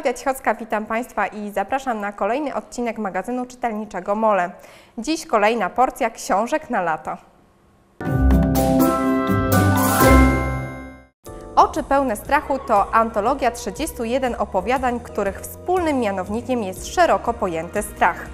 Klaudia Cichocka, witam Państwa i zapraszam na kolejny odcinek magazynu czytelniczego Mole. Dziś kolejna porcja książek na lato. Oczy pełne strachu to antologia 31 opowiadań, których wspólnym mianownikiem jest szeroko pojęty strach.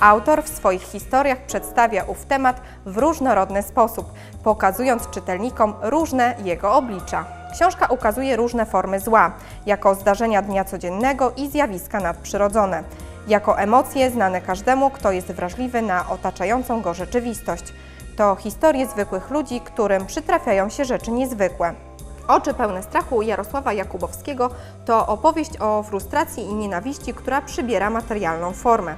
Autor w swoich historiach przedstawia ów temat w różnorodny sposób, pokazując czytelnikom różne jego oblicza. Książka ukazuje różne formy zła, jako zdarzenia dnia codziennego i zjawiska nadprzyrodzone, jako emocje znane każdemu, kto jest wrażliwy na otaczającą go rzeczywistość. To historie zwykłych ludzi, którym przytrafiają się rzeczy niezwykłe. Oczy pełne strachu Jarosława Jakubowskiego to opowieść o frustracji i nienawiści, która przybiera materialną formę.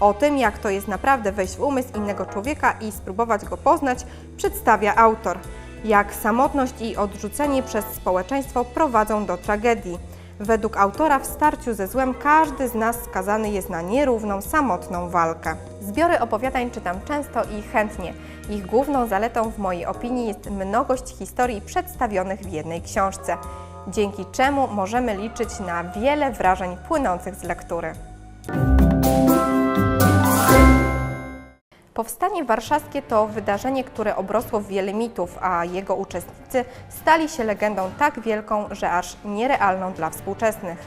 O tym, jak to jest naprawdę wejść w umysł innego człowieka i spróbować go poznać, przedstawia autor. Jak samotność i odrzucenie przez społeczeństwo prowadzą do tragedii. Według autora w starciu ze złem każdy z nas skazany jest na nierówną, samotną walkę. Zbiory opowiadań czytam często i chętnie. Ich główną zaletą w mojej opinii jest mnogość historii przedstawionych w jednej książce, dzięki czemu możemy liczyć na wiele wrażeń płynących z lektury. Powstanie warszawskie to wydarzenie, które obrosło wiele mitów, a jego uczestnicy stali się legendą tak wielką, że aż nierealną dla współczesnych.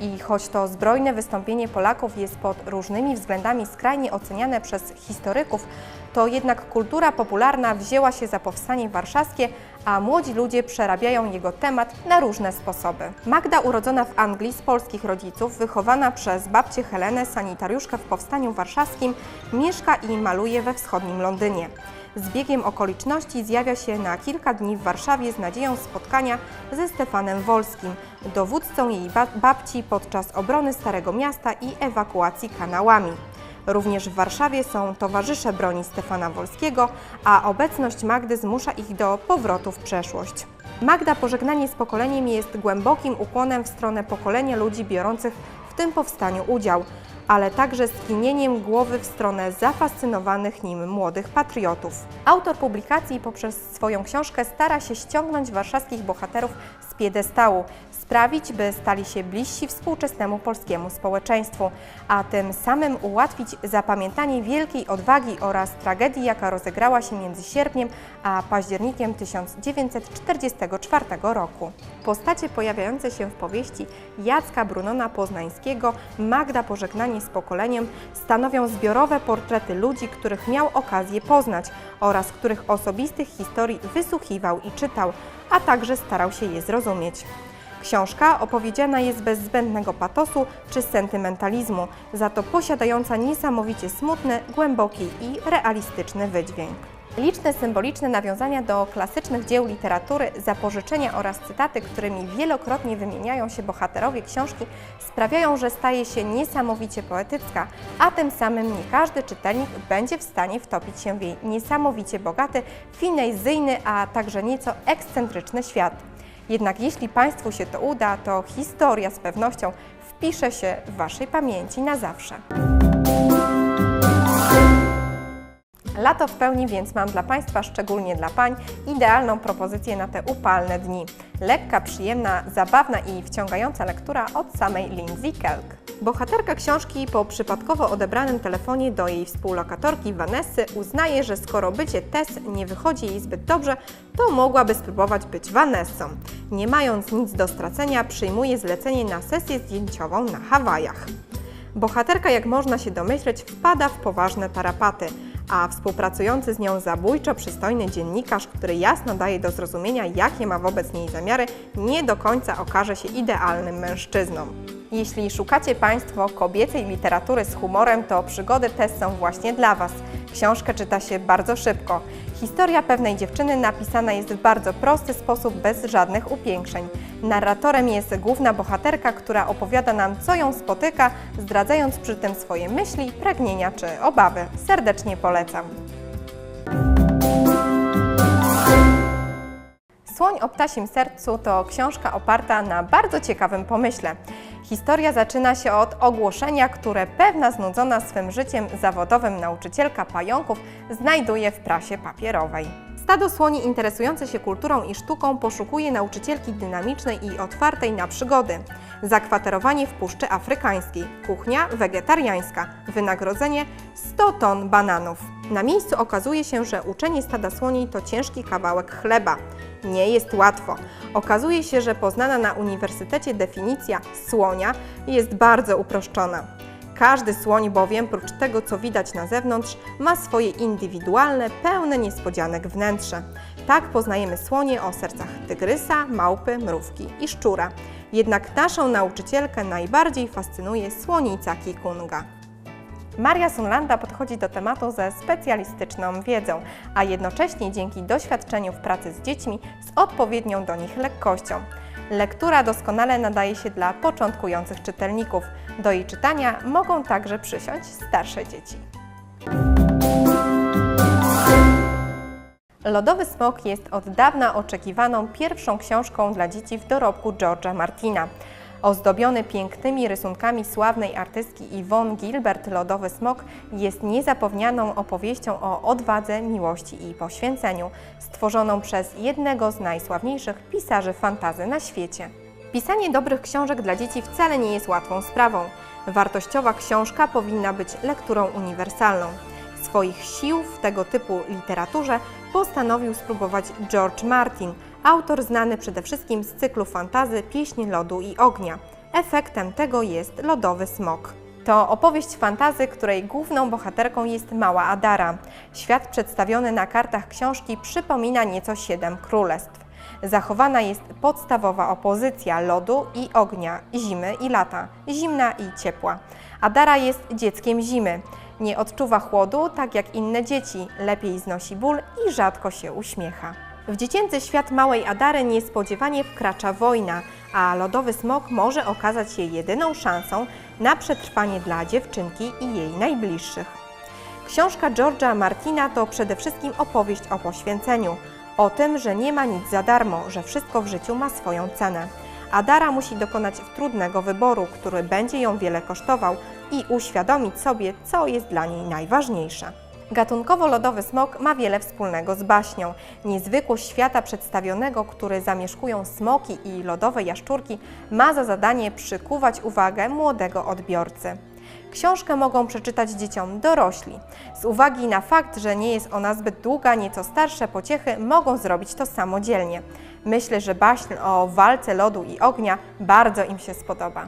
I choć to zbrojne wystąpienie Polaków jest pod różnymi względami skrajnie oceniane przez historyków, to jednak kultura popularna wzięła się za powstanie warszawskie, a młodzi ludzie przerabiają jego temat na różne sposoby. Magda, urodzona w Anglii z polskich rodziców, wychowana przez babcię Helenę, sanitariuszkę w powstaniu warszawskim, mieszka i maluje we wschodnim Londynie. Z biegiem okoliczności zjawia się na kilka dni w Warszawie z nadzieją spotkania ze Stefanem Wolskim, dowódcą jej ba- babci podczas obrony Starego Miasta i ewakuacji kanałami. Również w Warszawie są towarzysze broni Stefana Wolskiego, a obecność Magdy zmusza ich do powrotu w przeszłość. Magda pożegnanie z pokoleniem jest głębokim ukłonem w stronę pokolenia ludzi biorących w tym powstaniu udział, ale także skinieniem głowy w stronę zafascynowanych nim młodych patriotów. Autor publikacji poprzez swoją książkę stara się ściągnąć warszawskich bohaterów z piedestału, sprawić, by stali się bliżsi współczesnemu polskiemu społeczeństwu, a tym samym ułatwić zapamiętanie wielkiej odwagi oraz tragedii, jaka rozegrała się między sierpniem a październikiem 1944 roku. Postacie pojawiające się w powieści Jacka Brunona Poznańskiego, Magda Pożegnanie z pokoleniem stanowią zbiorowe portrety ludzi, których miał okazję poznać oraz których osobistych historii wysłuchiwał i czytał, a także starał się je zrozumieć. Książka opowiedziana jest bez zbędnego patosu czy sentymentalizmu, za to posiadająca niesamowicie smutny, głęboki i realistyczny wydźwięk. Liczne symboliczne nawiązania do klasycznych dzieł literatury, zapożyczenia oraz cytaty, którymi wielokrotnie wymieniają się bohaterowie książki, sprawiają, że staje się niesamowicie poetycka, a tym samym nie każdy czytelnik będzie w stanie wtopić się w jej niesamowicie bogaty, finezyjny, a także nieco ekscentryczny świat. Jednak jeśli Państwu się to uda, to historia z pewnością wpisze się w Waszej pamięci na zawsze. Lato w pełni, więc mam dla Państwa, szczególnie dla pań, idealną propozycję na te upalne dni. Lekka, przyjemna, zabawna i wciągająca lektura od samej Lindsay Kelk. Bohaterka książki po przypadkowo odebranym telefonie do jej współlokatorki Vanessy uznaje, że skoro bycie Tess nie wychodzi jej zbyt dobrze, to mogłaby spróbować być Vanessą. Nie mając nic do stracenia, przyjmuje zlecenie na sesję zdjęciową na Hawajach. Bohaterka, jak można się domyśleć, wpada w poważne tarapaty, a współpracujący z nią zabójczo przystojny dziennikarz, który jasno daje do zrozumienia, jakie ma wobec niej zamiary, nie do końca okaże się idealnym mężczyzną. Jeśli szukacie Państwo kobiecej literatury z humorem, to przygody te są właśnie dla Was. Książkę czyta się bardzo szybko. Historia pewnej dziewczyny napisana jest w bardzo prosty sposób, bez żadnych upiększeń. Narratorem jest główna bohaterka, która opowiada nam, co ją spotyka, zdradzając przy tym swoje myśli, pragnienia czy obawy. Serdecznie polecam. Słoń o ptasim sercu to książka oparta na bardzo ciekawym pomyśle. Historia zaczyna się od ogłoszenia, które pewna znudzona swym życiem zawodowym nauczycielka pająków znajduje w prasie papierowej. Stado słoni interesujące się kulturą i sztuką poszukuje nauczycielki dynamicznej i otwartej na przygody. Zakwaterowanie w Puszczy Afrykańskiej, kuchnia wegetariańska, wynagrodzenie 100 ton bananów. Na miejscu okazuje się, że uczenie stada słoni to ciężki kawałek chleba. Nie jest łatwo. Okazuje się, że poznana na uniwersytecie definicja słonia jest bardzo uproszczona. Każdy słoń bowiem, prócz tego co widać na zewnątrz, ma swoje indywidualne, pełne niespodzianek wnętrze. Tak poznajemy słonie o sercach tygrysa, małpy, mrówki i szczura. Jednak naszą nauczycielkę najbardziej fascynuje słonica kikunga. Maria Sunlanda podchodzi do tematu ze specjalistyczną wiedzą, a jednocześnie dzięki doświadczeniu w pracy z dziećmi z odpowiednią do nich lekkością. Lektura doskonale nadaje się dla początkujących czytelników. Do jej czytania mogą także przysiąść starsze dzieci. Lodowy Smok jest od dawna oczekiwaną pierwszą książką dla dzieci w dorobku George'a Martina. Ozdobiony pięknymi rysunkami sławnej artystki Yvonne Gilbert, Lodowy Smok jest niezapomnianą opowieścią o odwadze, miłości i poświęceniu, stworzoną przez jednego z najsławniejszych pisarzy fantazy na świecie. Pisanie dobrych książek dla dzieci wcale nie jest łatwą sprawą. Wartościowa książka powinna być lekturą uniwersalną. Swoich sił w tego typu literaturze postanowił spróbować George Martin, autor znany przede wszystkim z cyklu fantazy Pieśń lodu i ognia. Efektem tego jest Lodowy Smok. To opowieść fantazy, której główną bohaterką jest mała Adara. Świat przedstawiony na kartach książki przypomina nieco siedem królestw. Zachowana jest podstawowa opozycja lodu i ognia, zimy i lata, zimna i ciepła. Adara jest dzieckiem zimy. Nie odczuwa chłodu tak jak inne dzieci, lepiej znosi ból i rzadko się uśmiecha. W dziecięcy świat małej Adary niespodziewanie wkracza wojna, a lodowy smok może okazać się jedyną szansą na przetrwanie dla dziewczynki i jej najbliższych. Książka George'a Martina to przede wszystkim opowieść o poświęceniu, o tym, że nie ma nic za darmo, że wszystko w życiu ma swoją cenę. Adara musi dokonać trudnego wyboru, który będzie ją wiele kosztował i uświadomić sobie, co jest dla niej najważniejsze. Gatunkowo lodowy smok ma wiele wspólnego z baśnią. Niezwykłość świata przedstawionego, który zamieszkują smoki i lodowe jaszczurki, ma za zadanie przykuwać uwagę młodego odbiorcy. Książkę mogą przeczytać dzieciom dorośli. Z uwagi na fakt, że nie jest ona zbyt długa, nieco starsze pociechy mogą zrobić to samodzielnie. Myślę, że baśń o walce lodu i ognia bardzo im się spodoba.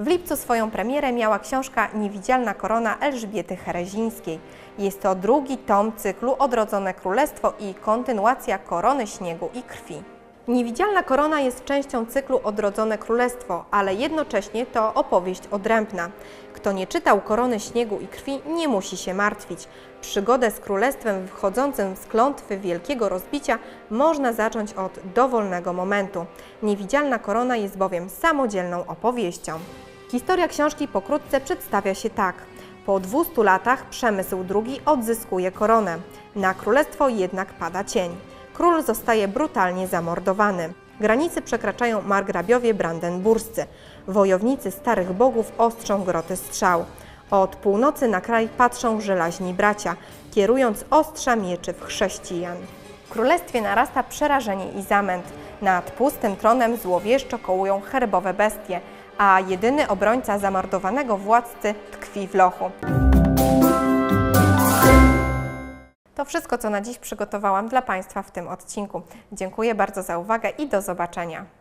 W lipcu swoją premierę miała książka Niewidzialna korona Elżbiety Herezińskiej. Jest to drugi tom cyklu Odrodzone Królestwo i kontynuacja Korony Śniegu i Krwi. Niewidzialna korona jest częścią cyklu Odrodzone Królestwo, ale jednocześnie to opowieść odrębna. Kto nie czytał Korony Śniegu i Krwi, nie musi się martwić. Przygodę z królestwem wychodzącym z klątwy wielkiego rozbicia można zacząć od dowolnego momentu. Niewidzialna korona jest bowiem samodzielną opowieścią. Historia książki pokrótce przedstawia się tak. Po 200 latach Przemysł II odzyskuje koronę. Na królestwo jednak pada cień. Król zostaje brutalnie zamordowany. Granicy przekraczają margrabiowie brandenburscy. Wojownicy starych bogów ostrzą groty strzał. Od północy na kraj patrzą żelaźni bracia, kierując ostrza mieczy w chrześcijan. W królestwie narasta przerażenie i zamęt. Nad pustym tronem złowieszczo kołują herbowe bestie, a jedyny obrońca zamordowanego władcy tkwi w lochu. To wszystko, co na dziś przygotowałam dla Państwa w tym odcinku. Dziękuję bardzo za uwagę i do zobaczenia.